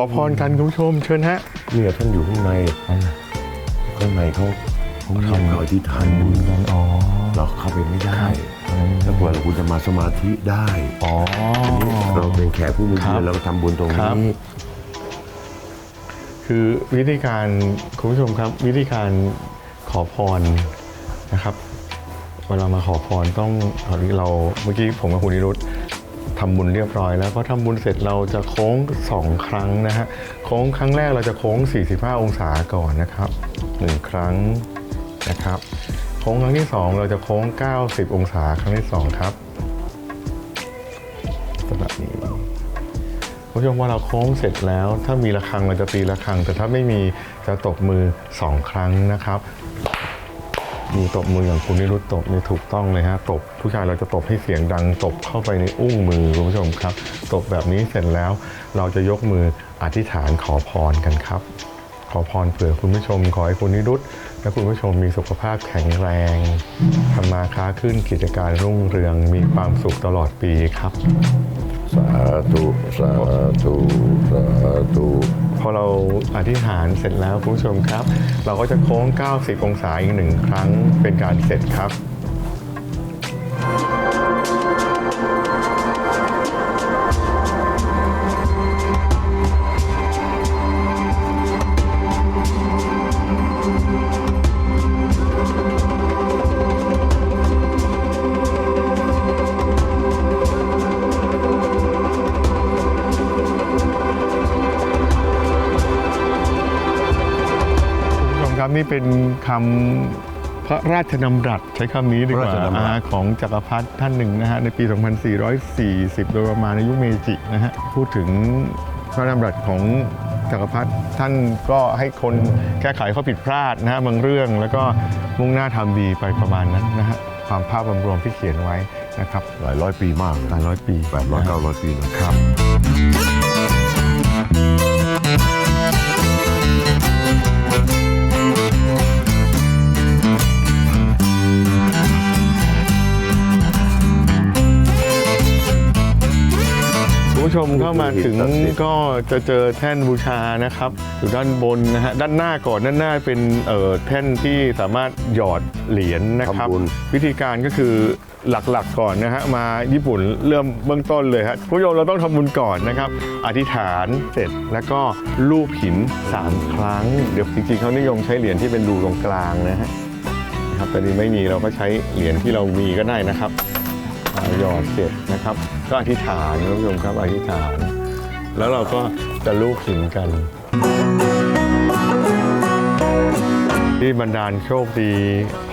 ขอพรกันคุณผู้ชมเชิญฮะเนี่ยท่านอยู่ข้างใน ข้างในเขาเขาทำเขาอธิษฐานบุญกันอ๋อเราเข้าไปไม่ได้ถ้าเผื่อคุณจะมาสมาธิได้อ๋ออันนี้เราเป็นแขกผู้มีครัเกียบรติเราก็ทำบุญตรงครับนี้คือวิธีการคุณผู้ชมครับ วิธีการขอพรนะครับ เวลามาขอพรต้องตอนนี้เราเมื่อกี้ผมกับคุณนิรุต ทำบุญเรียบร้อยแล้วพอทำบุญเสร็จเราจะโค้งสองครั้งนะฮะโค้งครั้งแรกเราจะโค้ง 45 องศาก่อนนะครับหนึ่งครั้งนะครับโค้งครั้งที่สองเราจะโค้ง 90 องศาครั้งที่สองครับสำหรับนี้คุณผู้ชมว่าเราโค้งเสร็จแล้ว ถ้ามีระฆังเราจะตีระฆัง แต่ถ้าไม่มีจะตบมือสองครั้งนะครับ มีตบมืออย่างคุณนิรุตตบนี่ถูกต้องเลยฮะตบผู้ชายเราจะตบให้เสียงดังตบเข้าไปในอุ้งมือคุณผู้ชมครับ ตบแบบนี้เสร็จแล้ว เราจะยกมืออธิษฐานขอพรกันครับ ขอพรเผื่อคุณผู้ชม ขอให้คุณนิรุตและคุณผู้ชมมีสุขภาพแข็งแรงทำมาค้าขึ้นกิจการรุ่งเรืองมีความสุขตลอดปีครับ สาธุ สาธุ สาธุ พอเราอธิษฐานเสร็จแล้วคุณผู้ชมครับ เราก็จะโค้ง 90 องศาอีกหนึ่งครั้งเป็นการเสร็จครับ นี่เป็นคำพระราชดำรัสใช้คำนี้ดีกว่าอ่าของจักรพรรดิท่านหนึ่งนะฮะในปี 2440 โดยประมาณในยุคเมจินะฮะพูดถึงพระราชดำรัสของจักรพรรดิท่านก็ให้คนแก้ไขข้อผิดพลาดนะฮะบางเรื่อง แล้วก็มุ่งหน้าทำดีไปประมาณนั้นนะฮะความภาพรวมๆที่เขียนไว้นะครับหลายร้อยปีมากหลายร้อยปี แปดร้อยเก้าร้อยปีนะครับคุณ ผู้ชมเข้ามาถึงก็จะเจอแท่นบูชานะครับ อยู่ด้านบนนะฮะด้านหน้าก่อนด้านหน้าเป็นเอ่อแท่นที่สามารถหยอดเหรียญนะครับ ทำบุญ วิธีการก็คือหลักๆก่อนนะฮะมาญี่ปุ่นเริ่มเบื้องต้นเลยฮะคุณผู้ชมเราต้องทำบุญก่อนนะครับ อธิษฐานเสร็จแล้วก็ลูบหิน 3 ครั้ง เดี๋ยวจริงๆเขานิยมใช้เหรียญที่เป็นรูตรงกลางนะฮะนะครับแต่นี่ไม่มีเราก็ใช้เหรียญที่เรามีก็ได้นะครับอ่า หยอดเสร็จนะครับ ก็อธิษฐานคุณผู้ชมครับอธิษฐาน แล้วเราก็จะลูบหินกัน ที่บรรดาลโชคดี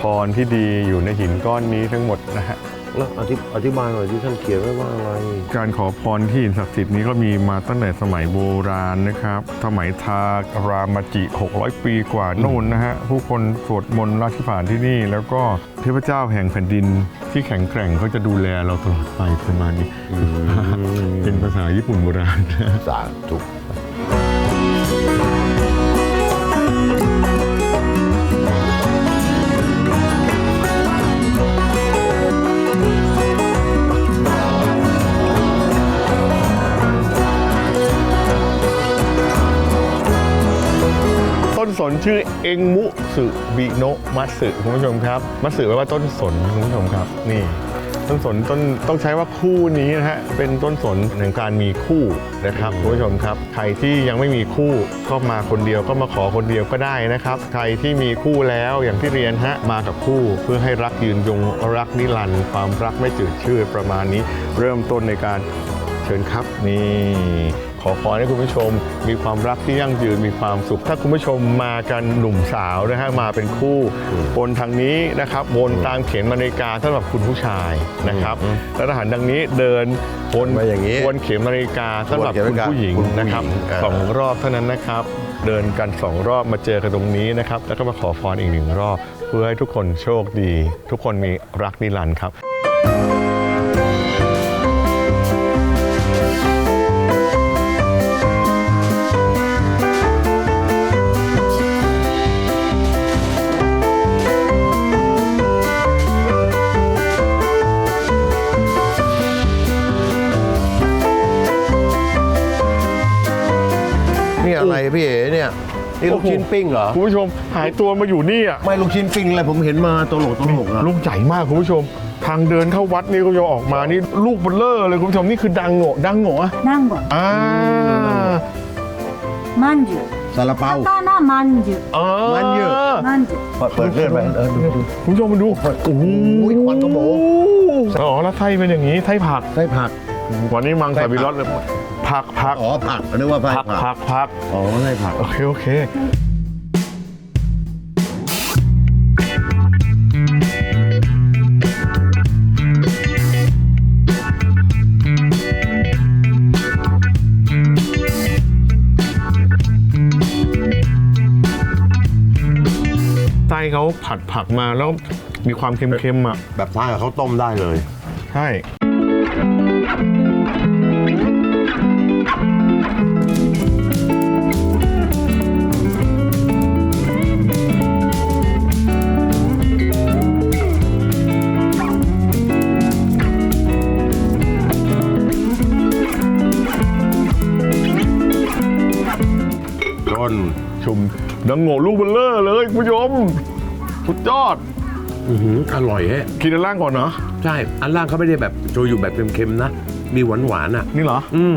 พรที่ดีอยู่ในหินก้อนนี้ทั้งหมดนะฮะ แล้วอธิอธิบายหน่อยที่ท่านเขียนไว้ว่าอะไร การขอพรที่หินศักดิ์สิทธิ์นี้ก็มีมาตั้งแต่สมัยโบราณนะครับ สมัยทารามจิ 600 ปีกว่าโน่นนะฮะ ผู้คนสวดมนต์ราชผ่านที่นี่ แล้วก็เทพเจ้าแห่งแผ่นดินที่แข็งแกร่งเขาจะดูแลเราตลอดไปประมาณนี้ เป็นภาษาญี่ปุ่นโบราณ สาธุ นชื่อเองมุสึบิโนะมัตสึคุณผู้ชมครับ มัตสึแปลว่าต้นสนคุณผู้ชมครับ นี่ ต้นสนต้นต้องใช้ว่าคู่นี้นะฮะเป็นต้นสนแห่งการมีคู่นะครับคุณผู้ชมครับใครที่ยังไม่มีคู่ก็มาคนเดียวก็มาขอคนเดียวก็ได้นะครับ ใครที่มีคู่แล้วอย่างที่เรียนฮะมากับคู่เพื่อให้รักยืนยงรักนิรันดร์ความรักไม่จืดชืดประมาณนี้ เริ่มต้นในการเชิญครับนี่ อพรให้คุณผู้ชม มีความรักที่ยั่งยืนมีความสุข ถ้าคุณผู้ชมมากันหนุ่มสาวนะฮะมาเป็นคู่วนทางนี้นะครับวนตามเข็มนาฬิกาสำหรับคุณผู้ชายนะครับแล้วทหารดังนี้เดินวนมาอย่างนี้วนเข็มนาฬิกาสำหรับวนเข็มคุณนาฬิกาผู้หญิงคุณผู้หญิงนะครับอ่าสองรอบเท่านั้นนะครับ เดินกันสองรอบมาเจอกันตรงนี้นะครับแล้วก็มาขอพรอีกหนึ่งรอบ เพื่อให้ทุกคนโชคดี ทุกคนมีรักนิรันดร์ครับ อะไรพี่เอ๋เนี่ยนี่ลูกชิ้นปิ้งเหรอคุณผู้ชมหายตัวมาอยู่นี่อะไม่ลูกชิ้นปิ้งอะไรผมเห็นมาตัวหลกตัวหลกอะลูกใหญ่มากคุณผู้ชม ทางเดินเข้าวัดนี่ก็ณผู้ออกมานี่ลูกเบลเลอร์เลยคุณผู้ชมนี่คือดังโง่ดังโง่อะนั่ง่อนอ่ามันจุซาลาเปาต้าหน้ามันจุมันเยอะมันจุเปิดเลือดไปคุณผู้ชมมาดูโอ้ยควันกระโบอ๋อแล้วไทยเป็นอย่างนี้ไทยผักไทยผักวันนี้มังสวิรัตเลย ผักผักอ๋อผักนึกว่าไส้ผักผัผักกผักอ๋อไส้ผัก โอเคโอเค ไส้เขาผัดผักมาแล้วมีความเค็มๆอะ แบบทานกับข้าวต้มได้เลย ใช่ นชุมดังโง่ลูกเบลเลอร์เลยคุณผู้ชมสุดยอดอือหืออร่อยแฮะกินอันล่างก่อนเนาะใช่ อันล่างเขาไม่ได้แบบโชยุแบบเค็มๆนะ มีหวานหวานๆอะ นี่เหรอ อืม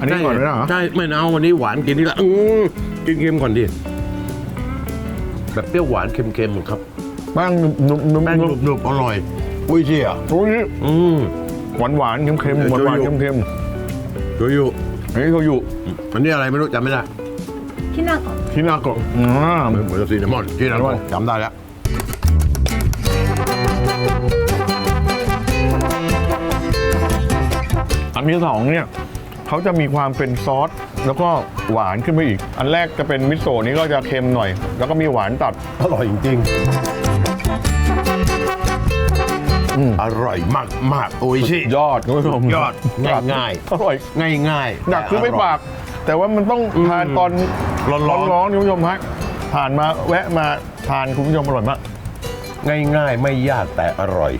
อันนี้ก่อนด้วยเหรอ ใช่ ไม่เอาวันนี้หวานกินนี่ละอืมกินเค็มก่อนดิ แบบเปรี้ยวหวานเค็มๆครับแป้งนุ่มๆนุ่มแป้งนุ่มหนุบๆอร่อย อุ้ยเชี่ยตรงนี้อืมหวานหวานๆเค็มๆหวานหวานโชยุๆเค็มโชยุๆอันนี้เขาอยู่อันนี้อะไรไม่รู้จำไม่ได้ ที่หน้ากรอบคินาโกะอืมเหมือนเหมือนกัซีนมอนกินอร่อยจำได้แล้วอันที่สองเนี่ยเขาจะมีความเป็นซอส แล้วก็หวานขึ้นไปอีก อันแรกจะเป็นมิโซะนี่ก็จะเค็มหน่อย แล้วก็มีหวานตัด อร่อยจริงอร่อยมากมากๆโอ้ยชิยอดคุณผู้ชมยอดง่ายง่ายอร่อย ง่ายง่ายๆอยากซื้อไปาก ว่ามันต้องทานตอนร้อนๆ ร้อนๆคุณผู้ชมฮะผ่านมาแวะมาทานคุณผู้ชมอร่อยมาก ง่ายง่ายๆไม่ยากแต่อร่อย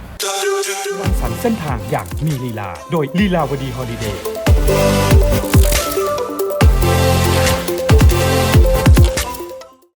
สรรค์เส้นทางอย่างมีลีลา โดยลีลาวดีฮอลิเดย์